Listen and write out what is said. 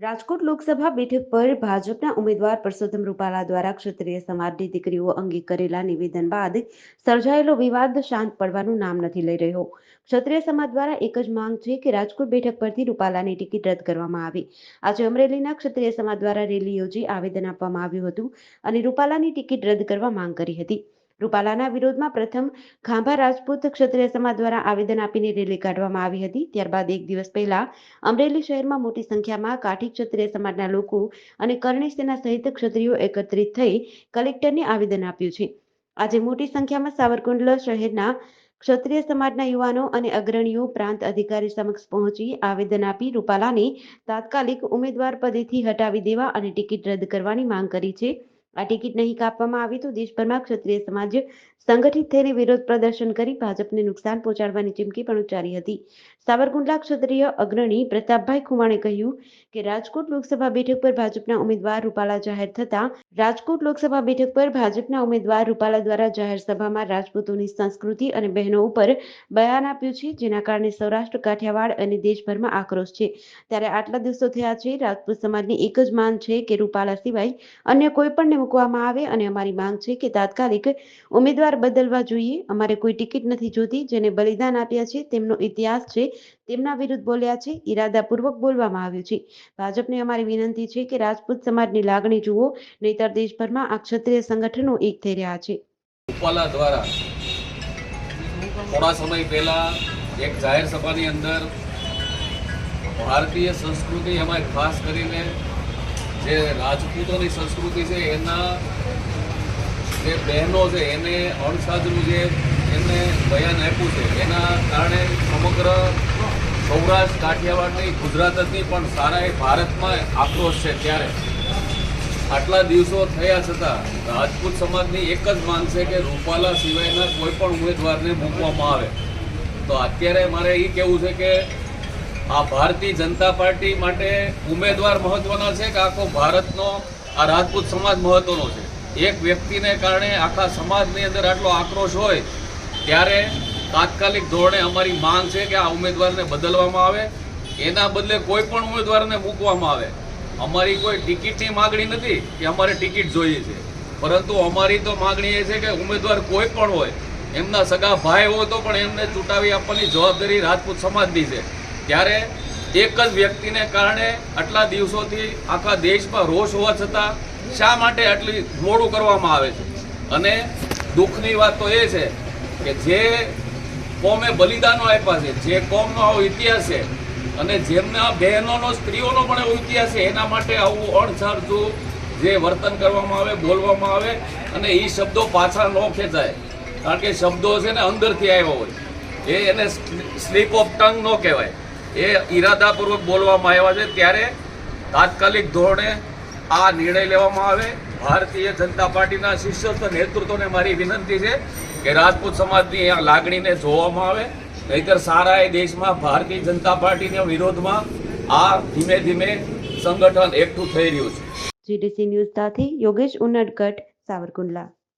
રાજકોટ લોકસભા બેઠક પર ભાજપના ઉમેદવાર પરસોત્તમ રૂપાલા દ્વારા ક્ષત્રિય સમાજની દીકરીઓ અંગે કરેલા નિવેદન બાદ સર્જાયેલો વિવાદ શાંત પડવાનું નામ નથી લઈ રહ્યો. ક્ષત્રિય સમાજ દ્વારા એક જ માંગ છે કે રાજકોટ બેઠક પરથી રૂપાલાની ટિકિટ રદ કરવામાં આવે. આજે અમરેલીના ક્ષત્રિય સમાજ દ્વારા રેલી યોજી આવેદન આપવામાં આવ્યું હતું અને રૂપાલાની ટિકિટ રદ કરવા માંગ કરી હતી. રૂપાલાના વિરોધમાં પ્રથમ ખાંભા રાજપૂત ક્ષત્રિય સમાજ દ્વારા આવેદન આપીને રેલી કાઢવામાં આવી હતી. ત્યારબાદ એક દિવસ પહેલા અમરેલી શહેરમાં મોટી સંખ્યામાં કાઠી ક્ષત્રિય સમાજના લોકો અને કરણી સેના સહિત ક્ષત્રિયો એકત્રિત થઈ કલેક્ટરને આવેદન આપ્યું છે. આજે મોટી સંખ્યામાં સાવરકુંડલા શહેરના ક્ષત્રિય સમાજના યુવાનો અને અગ્રણીઓ પ્રાંત અધિકારી સમક્ષ પહોંચી આવેદન આપી રૂપાલાને તાત્કાલિક ઉમેદવાર પદેથી હટાવી દેવા અને ટિકિટ રદ કરવાની માંગ કરી છે. આ ટિકિટ નહીં કાપવામાં આવી તો દેશભરમાં ક્ષત્રિય સમાજ સંગઠિત થઈને વિરોધ પ્રદર્શન કરી ભાજપને નુકસાન પહોંચાડવાની ચીમકી પણ ઉચ્ચારી હતી. સાવરકુંડલા ક્ષત્રિય અગ્રણી પ્રતાપભાઈ ખુમાણે કહ્યું કે રાજકોટ લોકસભા બેઠક પર ભાજપના ઉમેદવાર રૂપાલા જાહેર થતા રાજકોટ લોકસભા બેઠક પર ભાજપના ઉમેદવાર રૂપાલા દ્વારા જાહેર સભામાં રાજપૂતોની સંસ્કૃતિ અને બહેનો ઉપર બયાન આપ્યું છે, જેના કારણે સૌરાષ્ટ્ર, કાઠિયાવાડ અને દેશભરમાં આક્રોશ છે. ત્યારે આટલા દિવસો થયા છે, રાજપૂત સમાજની એક જ માંગ છે કે રૂપાલા સિવાય અન્ય કોઈ પણને મૂકવામાં આવે અને અમારી માંગ છે કે તાત્કાલિક ઉમેદવાર બદલવા જોઈએ. અમારે કોઈ ટિકિટ નથી જોતી જેને બલિદાન આપ્યા છે, તેમનો ઇતિહાસ છે, તેમના વિરુદ્ધ બોલ્યા છે, ઈરાદાપૂર્વક બોલવામાં આવ્યું છે. ભાજપને અમારી વિનંતી છે કે રાજપૂત સમાજની લાગણી જુઓ નહીતર દેશભરમાં આ ક્ષત્રિય સંગઠનો એક થઈ રહ્યા છે. ઉપાલા દ્વારા થોડા સમય પહેલા એક જાહેર સભાની અંદર ભારતીય સંસ્કૃતિ એમાં ખાસ કરીને જે રાજપૂતોની સંસ્કૃતિ છે, એના જે બહેનો છે, એને અણસાજનું જે એમને બયાન આપ્યું છે, એના કારણે સમગ્ર સૌરાષ્ટ્ર કાઠિયાવાડ નહીં ગુજરાત જ પણ સારા એ ભારતમાં આક્રોશ છે ત્યારે. આટલા દિવસો થયા છતાં રાજપૂત સમાજની એક જ માંગ છે કે રૂપાલા સિવાયના કોઈ પણ ઉમેદવારને મૂકવામાં આવે. તો અત્યારે મારે એ કહેવું છે કે આ ભારતીય જનતા પાર્ટી માટે ઉમેદવાર મહત્વના છે કે આખો ભારતનો, આ રાજપૂત સમાજ મહત્વનો છે? એક વ્યક્તિને કારણે આખા સમાજની અંદર આટલો આક્રોશ હોય, ત્યારે તાત્કાલિક ધોરણે અમારી માંગ છે કે આ ઉમેદવારને બદલવામાં આવે. એના બદલે કોઈ પણ ઉમેદવારને મૂકવામાં આવે. અમારી કોઈ ટિકિટની માગણી નથી કે અમારે ટિકિટ જોઈએ છે. પરંતુ અમારી તો માગણી એ છે કે ઉમેદવાર કોઈ પણ હોય, એમના સગા ભાઈ હોય તો પણ એમને ચૂંટાવી આપવાની જવાબદારી રાજપૂત સમાજની છે. ત્યારે એક જ વ્યક્તિને કારણે આટલા દિવસોથી આખા દેશમાં રોષ હોવા છતાં શા માટે આટલી મોડું કરવામાં આવે છે? અને દુઃખની વાત તો એ છે કે જે કોમે બલિદાનો આપ્યા છે, જે કોમનો આવો ઇતિહાસ છે અને જેમના બહેનોનો, સ્ત્રીઓનો પણ એવો ઇતિહાસ છે, એના માટે આવું અણસરતું જે વર્તન કરવામાં આવે, બોલવામાં આવે અને એ શબ્દો પાછા ન ખેંચાય. કારણ કે શબ્દો છે ને અંદરથી આવ્યા હોય. એ એને સ્લીપ ઓફ ટંગ ન કહેવાય. એ ઈરાદાપૂર્વક બોલવામાં આવ્યા છે. ત્યારે તાત્કાલિક ધોરણે આ નિર્ણય લેવામાં આવે. ભારતીય જનતા પાર્ટીના શિષ્યસ્થ નેતૃત્વને મારી વિનંતી છે કે રાજપૂત સમાજની આ લાગણીને જોવામાં આવે. નહીતર સારા એ દેશમાં ભારતીય જનતા પાર્ટીના વિરોધમાં આ ધીમે ધીમે સંગઠન એકઠું થઈ રહ્યું છે. જીડીસી ન્યૂઝ સાથે યોગેશ ઉનડકટ, સાવરકુંડલા.